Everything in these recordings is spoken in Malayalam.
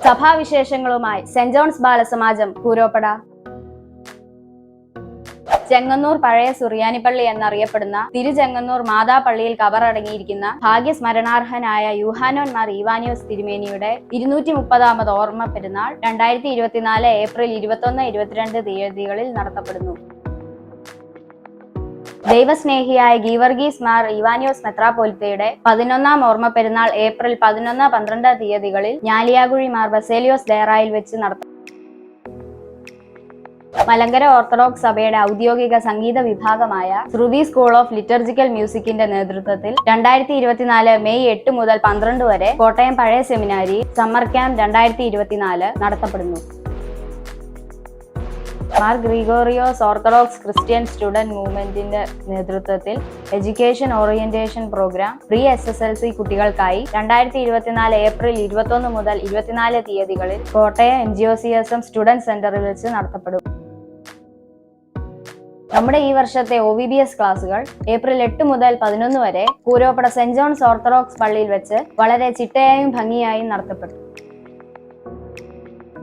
സഭാവിശേഷങ്ങളുമായി സെന്റ് ജോൺസ് ബാലസമാജം കൂരോപ്പട ചെങ്ങന്നൂർ പഴയ സുറിയാനിപ്പള്ളി എന്നറിയപ്പെടുന്ന തിരുചെങ്ങന്നൂർ മാതാപള്ളിയിൽ കബറടങ്ങിയിരിക്കുന്ന ഭാഗ്യസ്മരണാർഹനായ യുഹാനോന്മാർ മാർ ഈവാനിയോസ് തിരുമേനിയുടെ ഇരുന്നൂറ്റി മുപ്പതാമത് ഓർമ്മ പെരുന്നാൾ രണ്ടായിരത്തി ഇരുപത്തിനാല് ഏപ്രിൽ ഇരുപത്തൊന്ന് ഇരുപത്തിരണ്ട് തീയതികളിൽ നടത്തപ്പെടുന്നു. ദൈവസ്നേഹിയായ ഗീവർഗീസ് മാർ ഇവാനിയോസ് മെത്രാപോലിത്തയുടെ പതിനൊന്നാം ഓർമ്മ പെരുന്നാൾ ഏപ്രിൽ പതിനൊന്ന് പന്ത്രണ്ട് തീയതികളിൽ ഞാലിയാകുഴി മാർ ബസേലിയോസ് ഡേറായിൽ വെച്ച് നടത്തും. മലങ്കര ഓർത്തഡോക്സ് സഭയുടെ ഔദ്യോഗിക സംഗീത വിഭാഗമായ ശ്രുതി സ്കൂൾ ഓഫ് ലിറ്റർജിക്കൽ മ്യൂസിക്കിന്റെ നേതൃത്വത്തിൽ രണ്ടായിരത്തി ഇരുപത്തിനാല് മെയ് എട്ട് മുതൽ പന്ത്രണ്ട് വരെ കോട്ടയം പഴയ സെമിനാരി സമ്മർ ക്യാമ്പ് രണ്ടായിരത്തി നടത്തപ്പെടുന്നു. Mar Gregorios Orthodox Christian student മൂവ്മെന്റിന്റെ നേതൃത്വത്തിൽ education orientation program pre S S L C കുട്ടികൾക്കായി രണ്ടായിരത്തി ഇരുപത്തിനാല് ഏപ്രിൽ ഇരുപത്തൊന്ന് മുതൽ ഇരുപത്തിനാല് തീയതികളിൽ Kottayam N G O C S M student സെന്ററിൽ വെച്ച് നടത്തപ്പെടും. നമ്മുടെ ഈ വർഷത്തെ ഒ വി ബി എസ് ക്ലാസുകൾ ഏപ്രിൽ എട്ട് മുതൽ പതിനൊന്ന് വരെ പൂരോപ്പട സെന്റ് ജോൺസ് ഓർത്തഡോക്സ് പള്ളിയിൽ വെച്ച് വളരെ ചിട്ടയായും ഭംഗിയായും നടത്തപ്പെടും.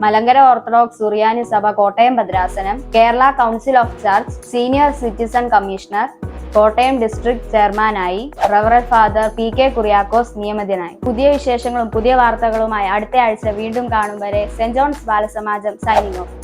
മലങ്കര ഓർത്തഡോക്സ് സുറിയാനി സഭ Kottayam ഭദ്രാസനം Kerala council of church senior citizen commissioner Kottayam district ചെയർമാനായി റവറൽ ഫാദർ പി കെ കുറിയാക്കോസ് നിയമിതനായി പുതിയ വിശേഷങ്ങളും പുതിയ വാർത്തകളുമായി അടുത്ത ആഴ്ച വീണ്ടും കാണും വരെ saint John's Balasamajam signing off.